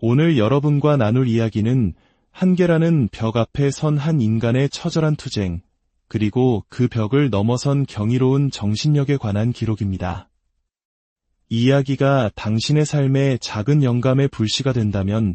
오늘 여러분과 나눌 이야기는 한계라는 벽 앞에 선 한 인간의 처절한 투쟁, 그리고 그 벽을 넘어선 경이로운 정신력에 관한 기록입니다. 이 이야기가 당신의 삶에 작은 영감의 불씨가 된다면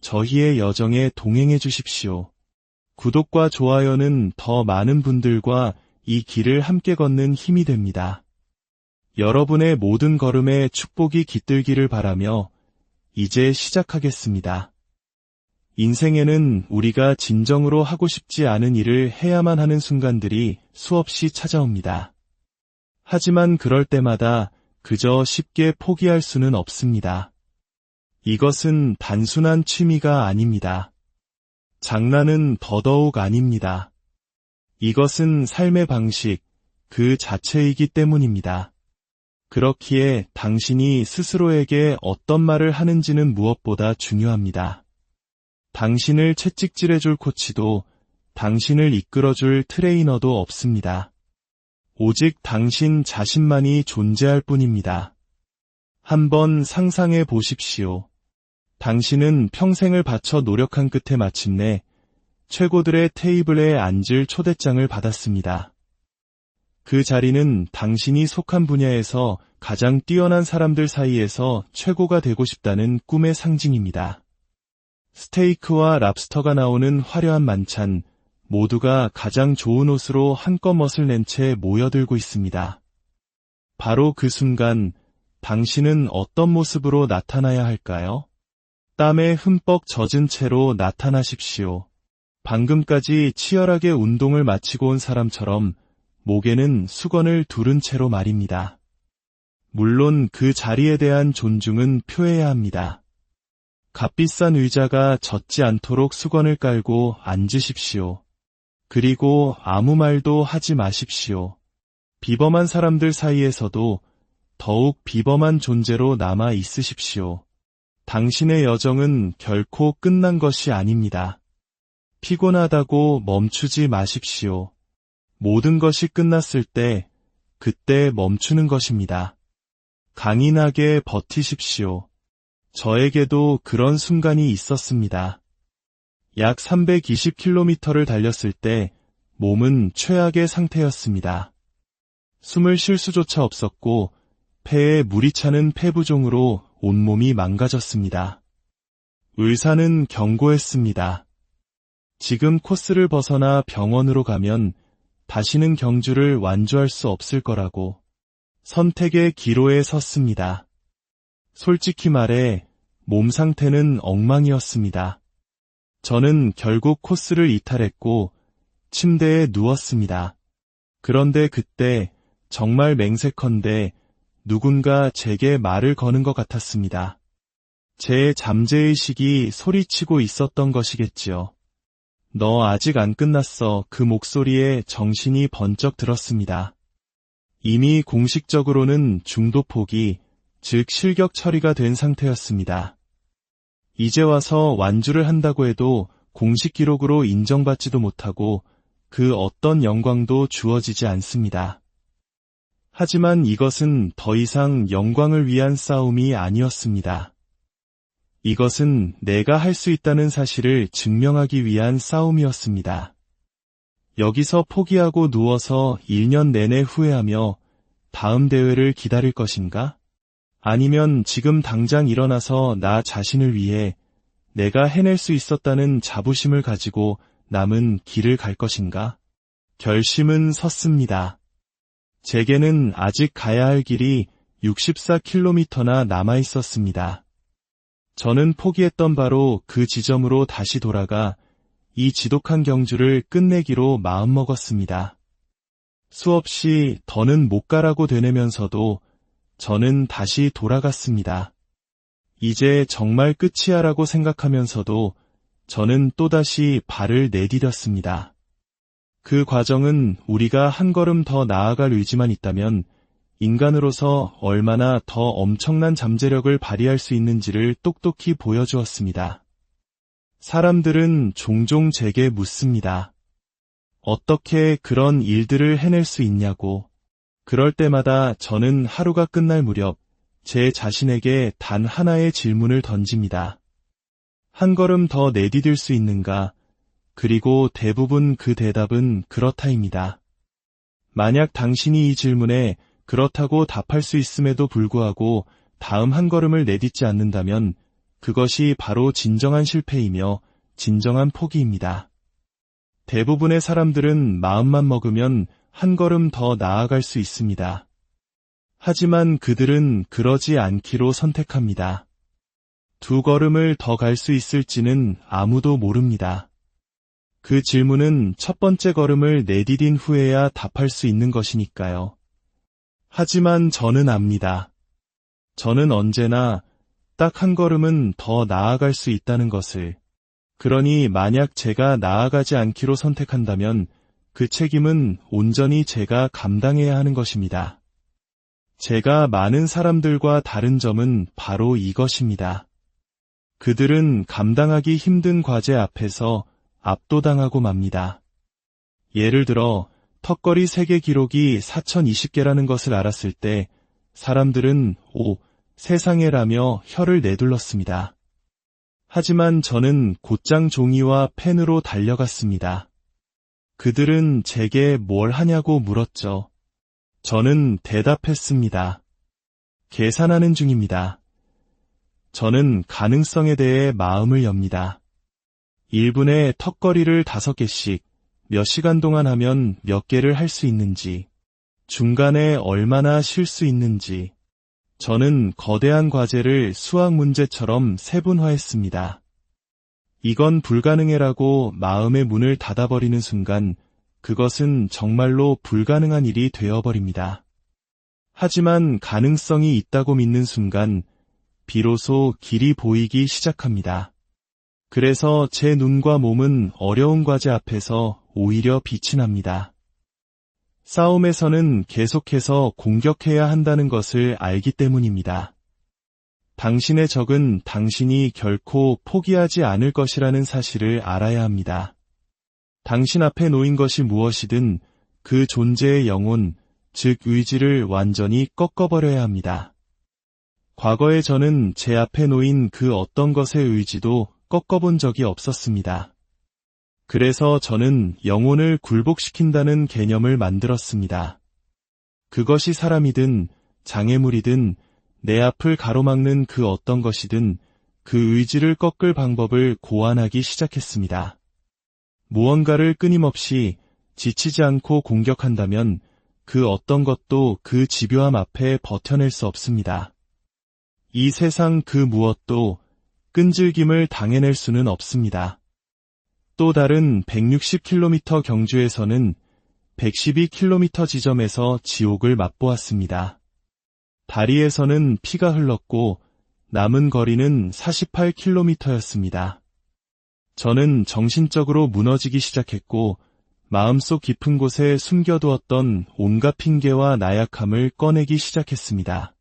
저희의 여정에 동행해 주십시오. 구독과 좋아요는 더 많은 분들과 이 길을 함께 걷는 힘이 됩니다. 여러분의 모든 걸음에 축복이 깃들기를 바라며 이제 시작하겠습니다. 인생에는 우리가 진정으로 하고 싶지 않은 일을 해야만 하는 순간들이 수없이 찾아옵니다. 하지만 그럴 때마다 그저 쉽게 포기할 수는 없습니다. 이것은 단순한 취미가 아닙니다. 장난은 더더욱 아닙니다. 이것은 삶의 방식, 그 자체이기 때문입니다. 그렇기에 당신이 스스로에게 어떤 말을 하는지는 무엇보다 중요합니다. 당신을 채찍질해줄 코치도 당신을 이끌어줄 트레이너도 없습니다. 오직 당신 자신만이 존재할 뿐입니다. 한번 상상해 보십시오. 당신은 평생을 바쳐 노력한 끝에 마침내 최고들의 테이블에 앉을 초대장을 받았습니다. 그 자리는 당신이 속한 분야에서 가장 뛰어난 사람들 사이에서 최고가 되고 싶다는 꿈의 상징입니다. 스테이크와 랍스터가 나오는 화려한 만찬, 모두가 가장 좋은 옷으로 한껏 멋을 낸 채 모여들고 있습니다. 바로 그 순간 당신은 어떤 모습으로 나타나야 할까요? 땀에 흠뻑 젖은 채로 나타나십시오. 방금까지 치열하게 운동을 마치고 온 사람처럼 목에는 수건을 두른 채로 말입니다. 물론 그 자리에 대한 존중은 표해야 합니다. 값비싼 의자가 젖지 않도록 수건을 깔고 앉으십시오. 그리고 아무 말도 하지 마십시오. 비범한 사람들 사이에서도 더욱 비범한 존재로 남아 있으십시오. 당신의 여정은 결코 끝난 것이 아닙니다. 피곤하다고 멈추지 마십시오. 모든 것이 끝났을 때, 그때 멈추는 것입니다. 강인하게 버티십시오. 저에게도 그런 순간이 있었습니다. 약 320km를 달렸을 때 몸은 최악의 상태였습니다. 숨을 쉴 수조차 없었고 폐에 물이 차는 폐부종으로 온몸이 망가졌습니다. 의사는 경고했습니다. 지금 코스를 벗어나 병원으로 가면 다시는 경주를 완주할 수 없을 거라고 선택의 기로에 섰습니다. 솔직히 말해 몸 상태는 엉망이었습니다. 저는 결국 코스를 이탈했고 침대에 누웠습니다. 그런데 그때 정말 맹세컨대 누군가 제게 말을 거는 것 같았습니다. 제 잠재의식이 소리치고 있었던 것이겠지요. 너 아직 안 끝났어. 그 목소리에 정신이 번쩍 들었습니다. 이미 공식적으로는 중도 포기, 즉 실격 처리가 된 상태였습니다. 이제 와서 완주를 한다고 해도 공식 기록으로 인정받지도 못하고 그 어떤 영광도 주어지지 않습니다. 하지만 이것은 더 이상 영광을 위한 싸움이 아니었습니다. 이것은 내가 할 수 있다는 사실을 증명하기 위한 싸움이었습니다. 여기서 포기하고 누워서 1년 내내 후회하며 다음 대회를 기다릴 것인가? 아니면 지금 당장 일어나서 나 자신을 위해 내가 해낼 수 있었다는 자부심을 가지고 남은 길을 갈 것인가? 결심은 섰습니다. 제게는 아직 가야 할 길이 64km나 남아 있었습니다. 저는 포기했던 바로 그 지점으로 다시 돌아가 이 지독한 경주를 끝내기로 마음먹었습니다. 수없이 더는 못 가라고 되뇌면서도 저는 다시 돌아갔습니다. 이제 정말 끝이야라고 생각하면서도 저는 또다시 발을 내디뎠습니다. 그 과정은 우리가 한 걸음 더 나아갈 의지만 있다면 인간으로서 얼마나 더 엄청난 잠재력을 발휘할 수 있는지를 똑똑히 보여주었습니다. 사람들은 종종 제게 묻습니다. 어떻게 그런 일들을 해낼 수 있냐고. 그럴 때마다 저는 하루가 끝날 무렵 제 자신에게 단 하나의 질문을 던집니다. 한 걸음 더 내디딜 수 있는가? 그리고 대부분 그 대답은 그렇다입니다. 만약 당신이 이 질문에 그렇다고 답할 수 있음에도 불구하고 다음 한 걸음을 내딛지 않는다면 그것이 바로 진정한 실패이며 진정한 포기입니다. 대부분의 사람들은 마음만 먹으면 한 걸음 더 나아갈 수 있습니다. 하지만 그들은 그러지 않기로 선택합니다. 두 걸음을 더 갈 수 있을지는 아무도 모릅니다. 그 질문은 첫 번째 걸음을 내디딘 후에야 답할 수 있는 것이니까요. 하지만 저는 압니다. 저는 언제나 딱 한 걸음은 더 나아갈 수 있다는 것을. 그러니 만약 제가 나아가지 않기로 선택한다면 그 책임은 온전히 제가 감당해야 하는 것입니다. 제가 많은 사람들과 다른 점은 바로 이것입니다. 그들은 감당하기 힘든 과제 앞에서 압도당하고 맙니다. 예를 들어 턱걸이 세계 기록이 4020개라는 것을 알았을 때 사람들은 오, 세상에라며 혀를 내둘렀습니다. 하지만 저는 곧장 종이와 펜으로 달려갔습니다. 그들은 제게 뭘 하냐고 물었죠. 저는 대답했습니다. 계산하는 중입니다. 저는 가능성에 대해 마음을 엽니다. 1분에 턱걸이를 5개씩 몇 시간 동안 하면 몇 개를 할 수 있는지, 중간에 얼마나 쉴 수 있는지, 저는 거대한 과제를 수학 문제처럼 세분화했습니다. 이건 불가능해라고 마음의 문을 닫아버리는 순간 그것은 정말로 불가능한 일이 되어버립니다. 하지만 가능성이 있다고 믿는 순간 비로소 길이 보이기 시작합니다. 그래서 제 눈과 몸은 어려운 과제 앞에서 오히려 빛이 납니다. 싸움에서는 계속해서 공격해야 한다는 것을 알기 때문입니다. 당신의 적은 당신이 결코 포기하지 않을 것이라는 사실을 알아야 합니다. 당신 앞에 놓인 것이 무엇이든 그 존재의 영혼, 즉 의지를 완전히 꺾어버려야 합니다. 과거에 저는 제 앞에 놓인 그 어떤 것의 의지도 꺾어본 적이 없었습니다. 그래서 저는 영혼을 굴복시킨다는 개념을 만들었습니다. 그것이 사람이든 장애물이든 내 앞을 가로막는 그 어떤 것이든 그 의지를 꺾을 방법을 고안하기 시작했습니다. 무언가를 끊임없이 지치지 않고 공격한다면 그 어떤 것도 그 집요함 앞에 버텨낼 수 없습니다. 이 세상 그 무엇도 끈질김을 당해낼 수는 없습니다. 또 다른 160km 경주에서는 112km 지점에서 지옥을 맛보았습니다. 다리에서는 피가 흘렀고 남은 거리는 48km였습니다. 저는 정신적으로 무너지기 시작했고 마음속 깊은 곳에 숨겨두었던 온갖 핑계와 나약함을 꺼내기 시작했습니다.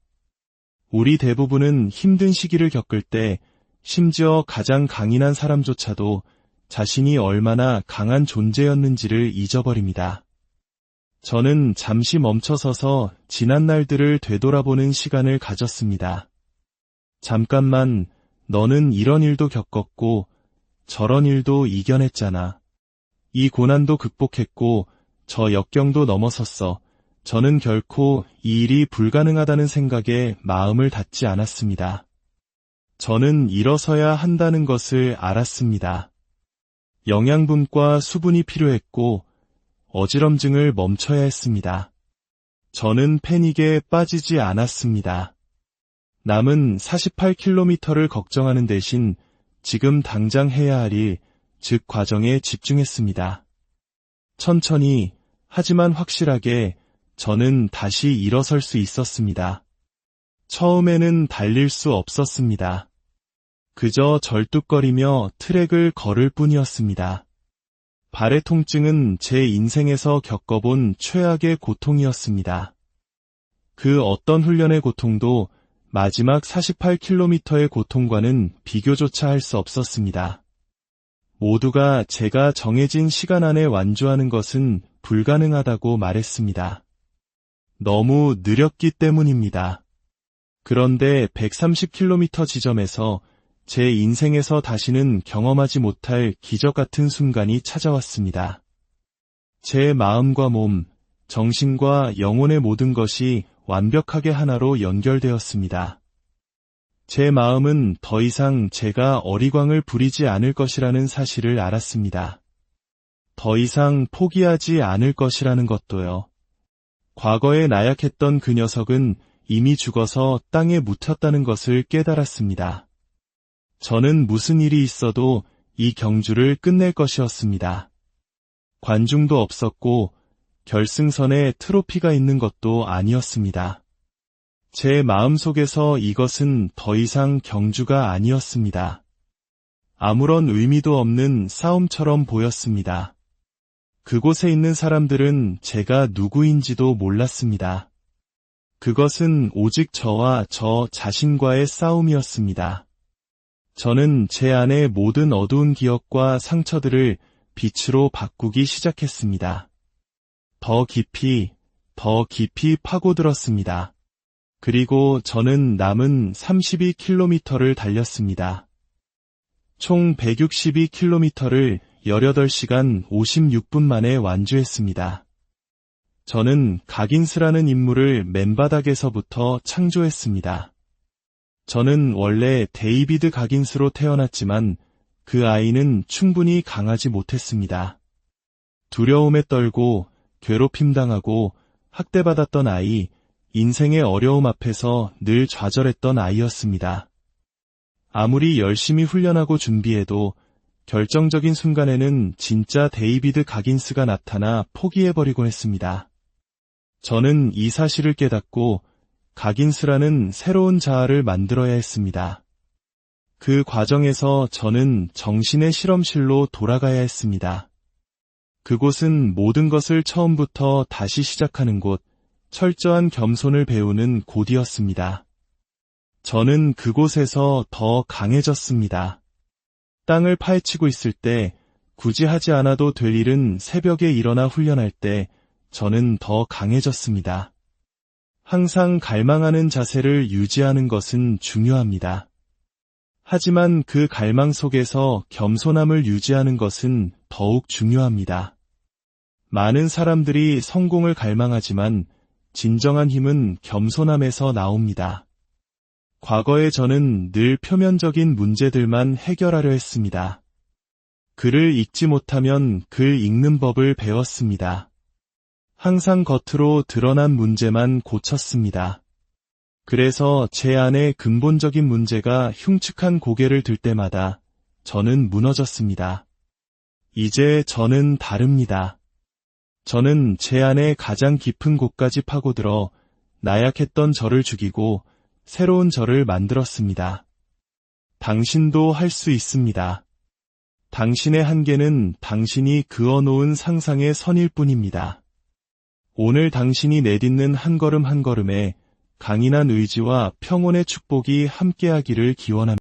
우리 대부분은 힘든 시기를 겪을 때 심지어 가장 강인한 사람조차도 자신이 얼마나 강한 존재였는지를 잊어버립니다. 저는 잠시 멈춰서서 지난 날들을 되돌아보는 시간을 가졌습니다. 잠깐만 너는 이런 일도 겪었고 저런 일도 이겨냈잖아. 이 고난도 극복했고 저 역경도 넘어섰어. 저는 결코 이 일이 불가능하다는 생각에 마음을 닫지 않았습니다. 저는 일어서야 한다는 것을 알았습니다. 영양분과 수분이 필요했고 어지럼증을 멈춰야 했습니다. 저는 패닉에 빠지지 않았습니다. 남은 48km를 걱정하는 대신 지금 당장 해야 할 일, 즉 과정에 집중했습니다. 천천히, 하지만 확실하게 저는 다시 일어설 수 있었습니다. 처음에는 달릴 수 없었습니다. 그저 절뚝거리며 트랙을 걸을 뿐이었습니다. 발의 통증은 제 인생에서 겪어본 최악의 고통이었습니다. 그 어떤 훈련의 고통도 마지막 48km의 고통과는 비교조차 할 수 없었습니다. 모두가 제가 정해진 시간 안에 완주하는 것은 불가능하다고 말했습니다. 너무 느렸기 때문입니다. 그런데 130km 지점에서 제 인생에서 다시는 경험하지 못할 기적 같은 순간이 찾아왔습니다. 제 마음과 몸, 정신과 영혼의 모든 것이 완벽하게 하나로 연결되었습니다. 제 마음은 더 이상 제가 어리광을 부리지 않을 것이라는 사실을 알았습니다. 더 이상 포기하지 않을 것이라는 것도요. 과거에 나약했던 그 녀석은 이미 죽어서 땅에 묻혔다는 것을 깨달았습니다. 저는 무슨 일이 있어도 이 경주를 끝낼 것이었습니다. 관중도 없었고 결승선에 트로피가 있는 것도 아니었습니다. 제 마음속에서 이것은 더 이상 경주가 아니었습니다. 아무런 의미도 없는 싸움처럼 보였습니다. 그곳에 있는 사람들은 제가 누구인지도 몰랐습니다. 그것은 오직 저와 저 자신과의 싸움이었습니다. 저는 제 안의 모든 어두운 기억과 상처들을 빛으로 바꾸기 시작했습니다. 더 깊이, 더 깊이 파고들었습니다. 그리고 저는 남은 32km를 달렸습니다. 총 162km를 18시간 56분 만에 완주했습니다. 저는 각인스라는 인물을 맨바닥에서부터 창조했습니다. 저는 원래 데이비드 각인스로 태어났지만 그 아이는 충분히 강하지 못했습니다. 두려움에 떨고 괴롭힘 당하고 학대받았던 아이, 인생의 어려움 앞에서 늘 좌절했던 아이였습니다. 아무리 열심히 훈련하고 준비해도 결정적인 순간에는 진짜 데이비드 가긴스가 나타나 포기해버리곤 했습니다. 저는 이 사실을 깨닫고 가긴스라는 새로운 자아를 만들어야 했습니다. 그 과정에서 저는 정신의 실험실로 돌아가야 했습니다. 그곳은 모든 것을 처음부터 다시 시작하는 곳, 철저한 겸손을 배우는 곳이었습니다. 저는 그곳에서 더 강해졌습니다. 땅을 파헤치고 있을 때 굳이 하지 않아도 될 일은 새벽에 일어나 훈련할 때 저는 더 강해졌습니다. 항상 갈망하는 자세를 유지하는 것은 중요합니다. 하지만 그 갈망 속에서 겸손함을 유지하는 것은 더욱 중요합니다. 많은 사람들이 성공을 갈망하지만 진정한 힘은 겸손함에서 나옵니다. 과거에 저는 늘 표면적인 문제들만 해결하려 했습니다. 글을 읽지 못하면 글 읽는 법을 배웠습니다. 항상 겉으로 드러난 문제만 고쳤습니다. 그래서 제 안에 근본적인 문제가 흉측한 고개를 들 때마다 저는 무너졌습니다. 이제 저는 다릅니다. 저는 제 안에 가장 깊은 곳까지 파고들어 나약했던 저를 죽이고 새로운 저를 만들었습니다. 당신도 할 수 있습니다. 당신의 한계는 당신이 그어놓은 상상의 선일 뿐입니다. 오늘 당신이 내딛는 한 걸음 한 걸음에 강인한 의지와 평온의 축복이 함께하기를 기원합니다.